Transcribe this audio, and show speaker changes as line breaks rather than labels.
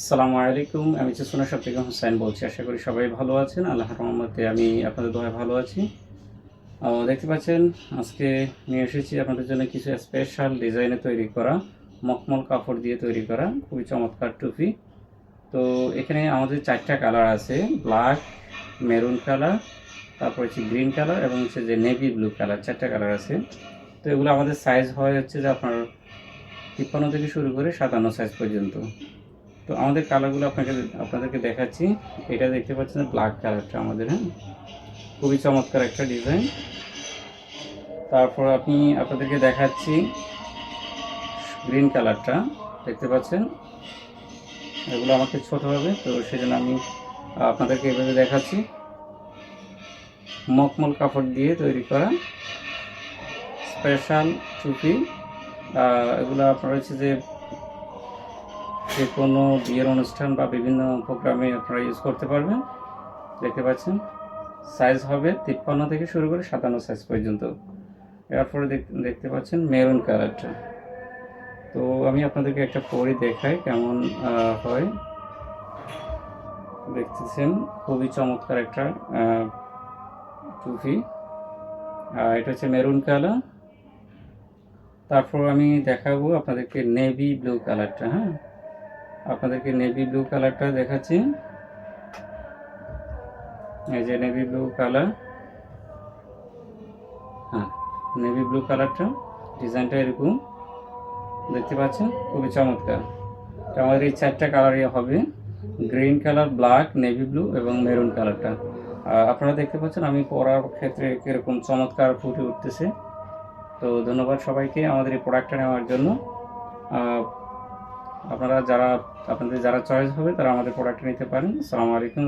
আসসালামু আলাইকুম। আমি চেসনা সব থেকে হুসাইন বলছি। আশা করি সবাই ভালো আছেন। আল্লাহ রহমতে আমি আপনাদের দোয়ায় ভালো আছি। দেখতে পাচ্ছেন, আজকে নিয়ে এসেছি আপনাদের জন্য কিছু স্পেশাল ডিজাইনে তৈরি করা, মখমল কাপড় দিয়ে তৈরি করা, খুবই চমৎকার টুপি। তো এখানে আমাদের চারটা কালার আছে ব্ল্যাক মেরুন কালার তারপর হচ্ছে গ্রিন কালার এবং হচ্ছে যে নেভি ব্লু কালার চারটা কালার আছে। তো এগুলো আমাদের সাইজ হয় হচ্ছে যে আপনার তিপ্পান্ন থেকে শুরু করে সাতান্ন সাইজ পর্যন্ত। তো আমাদের কালারগুলো আপনাকে, আপনাদেরকে দেখাচ্ছি। এটা দেখতে পাচ্ছেন ব্ল্যাক কালারটা আমাদের হ্যাঁ? খুবই চমৎকার একটা ডিজাইন। তারপর আপনি, আপনাদেরকে দেখাচ্ছি গ্রিন কালারটা, দেখতে পাচ্ছেন? এগুলো আমাকে ছোট হবে, তো সেজন্য আমি আপনাদেরকে এভাবে দেখাচ্ছি। মকমল কাপড় দিয়ে তৈরি করা স্পেশাল টুপি। এগুলো আপনার হচ্ছে যে যে কোনো বিয়ের অনুষ্ঠান বা বিভিন্ন প্রোগ্রামে আপনারা ইউজ করতে পারবেন। দেখতে পাচ্ছেন সাইজ হবে তিপ্পান্ন থেকে শুরু করে সাতান্ন সাইজ পর্যন্ত। এরপরে দেখ- দেখতে পাচ্ছেন মেরুন কালারটা তো আমি আপনাদেরকে একটা পরি দেখাই কেমন হয়। দেখতেছেন, খুবই চমৎকার একটা টুপি। আর এটা হচ্ছে মেরুন কালার তারপর আমি দেখাবো আপনাদেরকে নেভি ব্লু কালারটা হ্যাঁ? আপনাদেরকে নেভি ব্লু কালারটা দেখাচ্ছি। এই যে নেভি ব্লু কালার হ্যাঁ নেভি ব্লু কালারটা ডিজাইনটা এরকম। দেখতে পাচ্ছেন? খুবই চমৎকার। আমাদের এই চারটা কালারই হবে green colour black navy blue এবং মেরুন কালারটা আপনারা দেখতে পাচ্ছেন আমি পরার ক্ষেত্রে কীরকম চমৎকার ফুটে উঠতেছে। তো ধন্যবাদ সবাইকে আমাদের এই প্রোডাক্টটা নেওয়ার জন্য। আপনারা যারা আপনাদের যারা চয়েস হবে তারা আমাদের প্রোডাক্টটা নিতে পারেন। আসসালামু আলাইকুম